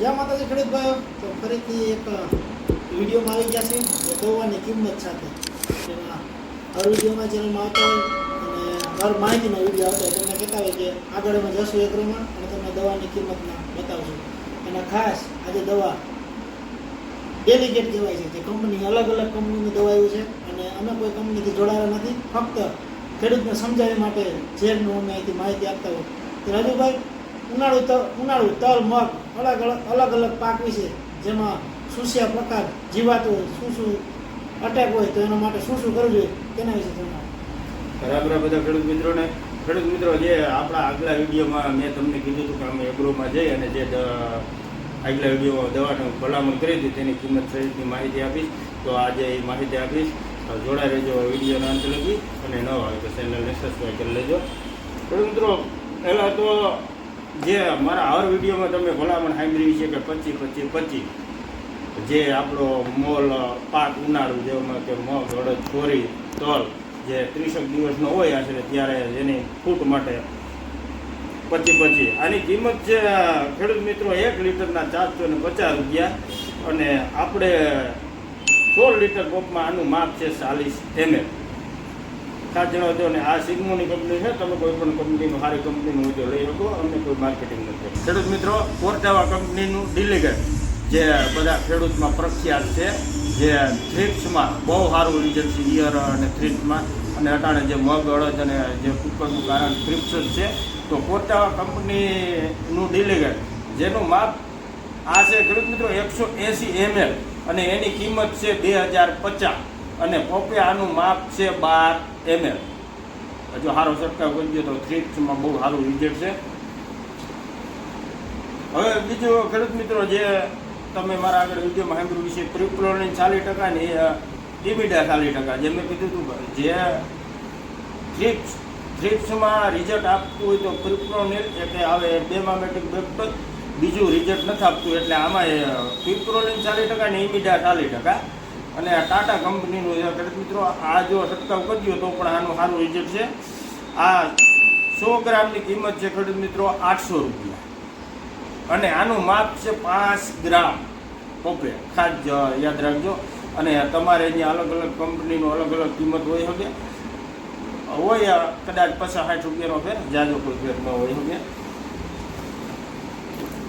જ્યાં માતાજી ખેડૂત ભાઈઓ તો ફરીથી એક વિડીયોમાં આવી ગયા છે ગોવાની કિંમત સાથે. જેમાં હર વિડીયોમાં ચેનલમાં આવતા હોય અને હર માહિતીનો વીડિયો આવતો હોય, તમને કહેતા હોય કે આગળ અમે જશું એક રૂમમાં અને તમને દવાની કિંમતના બતાવશું. અને ખાસ આજે દવા ડેલિગેટ કહેવાય છે. જે કંપની અલગ અલગ કંપનીની દવાઓ છે અને અમે કોઈ કંપનીથી જોડાયેલા નથી. ફક્ત ખેડૂતને સમજાવવા માટે ઝેરનું અમે અહીંથી માહિતી આપતા હોય. રાજુભાઈ ઉનાળુ તલ ઉનાળુ તલ, મગ, અલગ અલગ અલગ અલગ પાક વિશે જેમાં સુસ્યા પ્રકાર, જીવાતો શું શું અટેક હોય, તો એના માટે શું શું કરવું જોઈએ, તેના વિશે જણાવો બરાબર બધા ખેડૂત મિત્રોને, ખેડૂત મિત્રો, જે આપણા આગલા વિડીયોમાં મેં તમને કીધું હતું કે અમે એગ્રોમાં જઈ અને જે આગલા વિડીયોમાં દવાનું ભલામણ કરી હતી, તેની કિંમત સહિતની માહિતી આપીશ. તો આજે એ માહિતી આપીશ. જોડાઈ રહેજો વિડીયોના અંત લગી અને ન હોય તો ચેનલને સબસ્ક્રાઈબ કરી લેજો. ખેડૂત મિત્રો, પહેલાં તો જે મારા હર વિડીયોમાં તમે ભલામણ સાંભળી છે કે પચીસ પચીસ પચીસ જે આપણો મોલ પાક ઉનાળુ જેમાં કે મગ, અડદ, ચોરી, તલ જે ત્રીસેક દિવસનો હોય આશરે ત્યારે એની ફૂટ માટે પચી પચી. આની કિંમત છે ખેડૂત મિત્રો, એક લીટરના ચારસો ને પચાસ રૂપિયા અને આપણે સોળ લીટર કોપમાં આનું માપ છે ચાલીસ એમએલ. ખાસ હતો અને આ સિગ્મોની કંપની છે, તમે કોઈ પણ કંપનીનું સારી કંપનીનું તો લઈ શકો, અમને કોઈ માર્કેટિંગ નથી. ખેડૂત મિત્રો કોરટાવા કંપનીનું ડિલિગેટ જે બધા ખેડૂતમાં પ્રખ્યાત છે, જે થ્રિપ્સમાં બહુ સારું રિઝલ્ટ છે ઈયર અને થ્રીપ્સમાં, અને અટાણે જે મગ, અડદ અને જે કુકરનું કારણ થ્રિપ્સ જ છે, તો કોરટાવા કંપનીનું ડિલિગર જેનું માપ આ છે, ખેડૂત મિત્રો, એકસો એંસી એમએલ અને એની કિંમત છે બે હજાર પચાસ. અને પોપિયાનું માપ છે બાર એમએલ. હજુ સારો છંટકાવ કરજો તો થ્રીપ્સમાં બહુ સારું રિઝલ્ટ છે. હવે બીજું ખેડૂત મિત્રો જે તમે મારા આગળ વિડીયોમાં સાંભળ્યું વિશે ત્રિપ્લોની ચાલીસ ટકા ને ટીમીડા ચાલીસ ટકા. જે મેં કીધું હતું, જે થ્રીપ્સ થ્રીપ્સમાં રિઝલ્ટ આપતું હોય તો પ્રિપ્રોનિલ એટલે આવે બેમામેટિક બેક્ટર બીજું રિઝલ્ટ નથી આપતું, એટલે આમાં પ્રિપ્રોનિલ ચાલીસ ટકા ને ઇમિડા ચાલીસ ટકા. અને આ ટાટા કંપનીનું છે. મિત્રો, આ જો છંટકાવ કર્યો તો પણ આનું સારું રિઝલ્ટ છે. આ સો ગ્રામની કિંમત છે ખેડૂત મિત્રો, આઠસો રૂપિયા. અને આનું માપ છે પાંચ ગ્રામ ઓકે ખાસ યાદ રાખજો. અને તમારે અહીંયા અલગ અલગ કંપનીનું અલગ અલગ કિંમત હોય શકે. હોય કદાચ પચાસ સાઠ રૂપિયાનો ફેર જાજો કોઈ ફેર ન હોય શકે.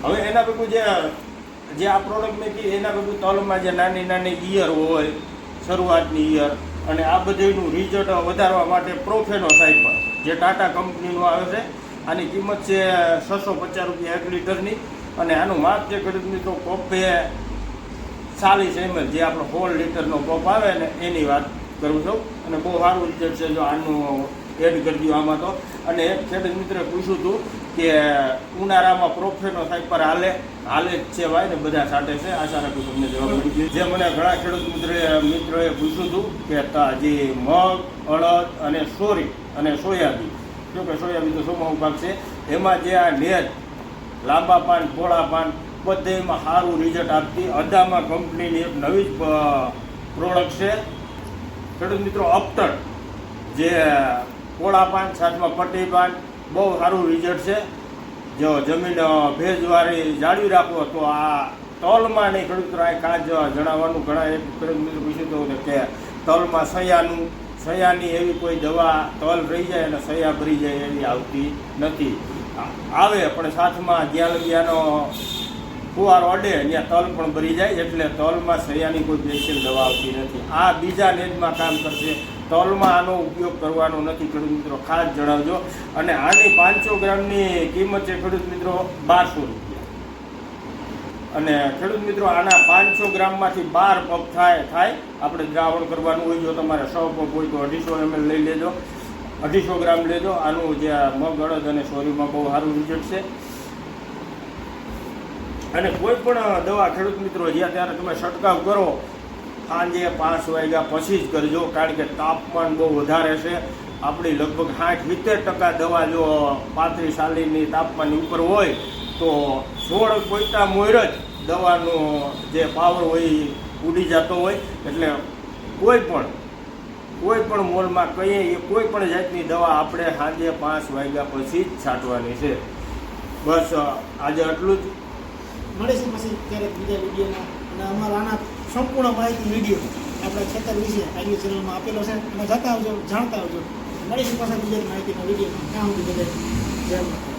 હવે એના ભેગું જે જે આ પ્રોડક્ટ મેં કીધી, એના બધું તલમાં જે નાની નાની ઈયર હોય, શરૂઆતની ઈયર અને આ બધીનું રિઝલ્ટ વધારવા માટે પ્રોફેનો સાઇપર જે ટાટા કંપનીનું આવે છે, આની કિંમત છે છસો પચાસ રૂપિયા એક લીટરની, અને આનું માપ જે ખેડૂત મિત્રો કોપે ચાલીસ એમએલ, જે આપણો હોલ લીટરનો કોપ આવે ને, એની વાત કરું છું. અને બહુ સારું રિઝલ્ટ છે જો આનું એડ કરી દો આમાં તો. અને એક ખેડૂત મિત્રે પૂછ્યું હતું કે ઉનાળામાં પ્રોફેનો પર હાલે હાલે જ છે ભાઈ ને બધા સાટે છે. આશા રાખું તમને જવાબ મળી ગયો. જે મને ઘણા ખેડૂત મિત્ર, મિત્રોએ પૂછ્યું હતું કે જે મગ, અડદ અને સોરી અને સોયાબીન, જો કે સોયાબીન તો સોમાહુ પાક છે, એમાં જે આ નેર લાંબા પાન, પોળા પાન, બધેમાં સારું રિઝલ્ટ આપતી અદામા કંપનીની એક નવી જ પ્રોડક્ટ છે. ખેડૂત મિત્રો અપટન જે પોળા પાન સાથમાં પટ્ટી પાન બહુ સારું રિઝલ્ટ છે. જો જમીન ભેજવારી જાળવી રાખો, તો આ તલમાં નહીં ખેડૂત આ ખાસ જણાવવાનું ઘણા એક ખેડૂત મિત્રો પૂછ્યું હતું કે તલમાં સયાનું, સયાની એવી કોઈ દવા તલ રહી જાય અને સયા ભરી જાય એવી આવતી નથી. આવે, પણ સાથમાં જ્યાં લગ્યાનો ફુવારો અડે, ત્યાં તલ પણ ભરી જાય, એટલે તલમાં સયાની કોઈ સ્પેશિયલ દવા આવતી નથી. આ બીજા નેજમાં કામ કરશે તલમાં આનો ઉપયોગ કરવાનો નથી ખેડૂત મિત્રો, ખાસ જણાવજો. અને આની પાંચસો ગ્રામની કિંમત છે ખેડૂત મિત્રો બારસો રૂપિયા. અને ખેડૂત મિત્રો, આના પાંચસો ગ્રામમાંથી બાર પગ થાય થાય. આપણે દ્રાવણ કરવાનું હોય, જો તમારે સો પગ હોય તો અઢીસો એમએલ લઈ લેજો. અઢીસો ગ્રામ લેજો. આનું જે મગ, અડદ અને સોરીમાં બહુ સારું રિઝલ્ટ છે. અને કોઈ પણ દવા ખેડૂત મિત્રો, જ્યાં ત્યારે તમે છંટકાવ કરો સાંજે પાંચ વાગ્યા પછી જ કરજો, કારણ કે તાપમાન બહુ વધારે છે. આપણી લગભગ સાઠ સિત્તેર ટકા દવા જો પાંત્રીસ સાલીની તાપમાનની ઉપર હોય, તો સોળ પોઈતા મોર જ દવાનો જે પાવર હોય એ ઉડી જતો હોય. એટલે કોઈ પણ કોઈ પણ મોલમાં કહીએ, એ કોઈ પણ જાતની દવા આપણે સાંજે પાંચ વાગ્યા પછી જ છાંટવાની છે. બસ આજે આટલું જ. મળીશું પછી ક્યારેક બીજા વિડીયોમાં. અને અમારા આના સંપૂર્ણ માહિતી વીડિયો આપણા ખેતર વિશે આગલી ચેનલમાં આપેલો છે. અને જતા આવજો, જાણતા આવજો. મળીશું પાછા બીજા માહિતીનો વિડીયોમાં ત્યાં સુધી બધે